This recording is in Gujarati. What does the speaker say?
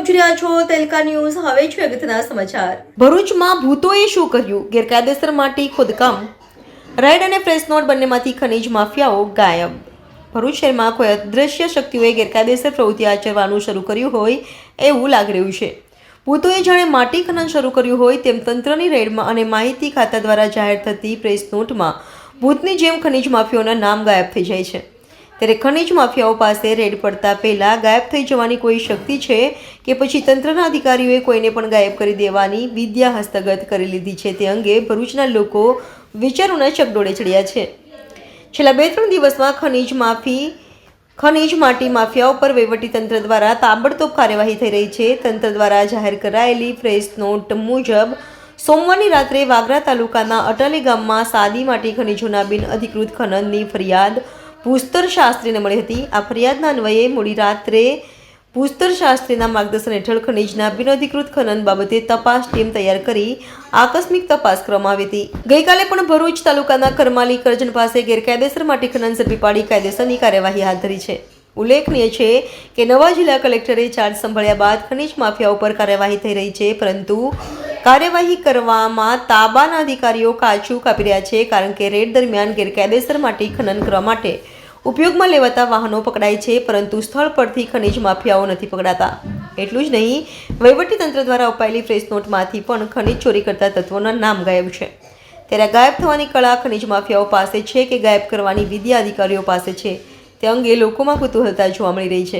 આપ રહ્યા છો તેલકા ન્યૂઝ. હવે છે અગત્યના સમાચાર. ભરૂચમાં ભૂતોએ શું કર્યું? ગેરકાયદેસર માટી ખોદકામ. રેડ અને પ્રેસ નોટ બંનેમાંથી ખનીજ માફિયાઓ ગાયબ. ભરૂચ શહેરમાં કોઈ અદૃશ્ય શક્તિઓએ ગેરકાયદેસર પ્રવૃત્તિ આચરવાનું શરૂ કર્યું હોય એવું લાગી રહ્યું છે. ભૂતોએ જાણે માટી ખનન શરૂ કર્યું હોય તેમ તંત્રની રેડમાં અને માહિતી ખાતા દ્વારા જાહેર થતી પ્રેસ નોટમાં ભૂતની જેમ ખનીજ માફિયાઓના નામ ગાયબ થઈ જાય છે. ત્યારે ખનીજ માફિયાઓ પાસે રેડ પડતા પહેલાં ગાયબ થઈ જવાની કોઈ શક્તિ છે કે પછી તંત્રના અધિકારીઓએ કોઈને પણ ગાયબ કરી દેવાની વિદ્યા હસ્તગત કરી લીધી છે તે અંગે ભરૂચના લોકો વિચારોના ચકડોળે ચડ્યા છે. છેલ્લા બે ત્રણ દિવસમાં ખનીજ માફી, ખનીજ માટી માફિયાઓ પર વહીવટીતંત્ર દ્વારા તાબડતોબ કાર્યવાહી થઈ રહી છે. તંત્ર દ્વારા જાહેર કરાયેલી પ્રેસ નોટ મુજબ, સોમવારની રાત્રે વાગરા તાલુકાના અટાલી ગામમાં સાદી માટી ખનીજોના બિન અધિકૃત ખનનની ફરિયાદ ભૂસ્તર શાસ્ત્રીને મળી હતી. આ ફરિયાદના અન્વયે મોડી રાત્રે ભૂસ્તર શાસ્ત્રીના માર્ગદર્શન હેઠળ ખનીજના બિનઅધિકૃત ખનન બાબતે તપાસ ટીમ તૈયાર કરી આકસ્મિક તપાસ કરવામાં આવી હતી. ગઈકાલે પણ ભરૂચ તાલુકાના કરમાલી કરજણ પાસે ગેરકાયદેસર માટે ખનન ઝડપી પાડી કાયદેસરની કાર્યવાહી હાથ ધરી છે. ઉલ્લેખનીય છે કે નવા જિલ્લા કલેક્ટરે ચાર્જ સંભાળ્યા બાદ ખનીજ માફિયા ઉપર કાર્યવાહી થઈ રહી છે, પરંતુ કાર્યવાહી કરવામાં તાબાના અધિકારીઓ કાચું કાપી રહ્યા છે કારણ કે રેડ દરમિયાન ગેરકાયદેસર માટી ખનન કરવા માટે ઉપયોગમાં લેવાતા વાહનો પકડાય છે, પરંતુ સ્થળ પરથી ખનીજ માફિયાઓ નથી પકડાતા. એટલું જ નહીં વહીવટીતંત્ર દ્વારા અપાયેલી ફ્રેશ નોટમાંથી પણ ખનીજ ચોરી કરતા તત્વોના નામ ગાયબ છે. ત્યારે ગાયબ થવાની કળા ખનિજ માફિયાઓ પાસે છે કે ગાયબ કરવાની વિદ્યા અધિકારીઓ પાસે છે? તે અંગે લોકોમાં કુતૂહલતા જોવા મળી રહી છે.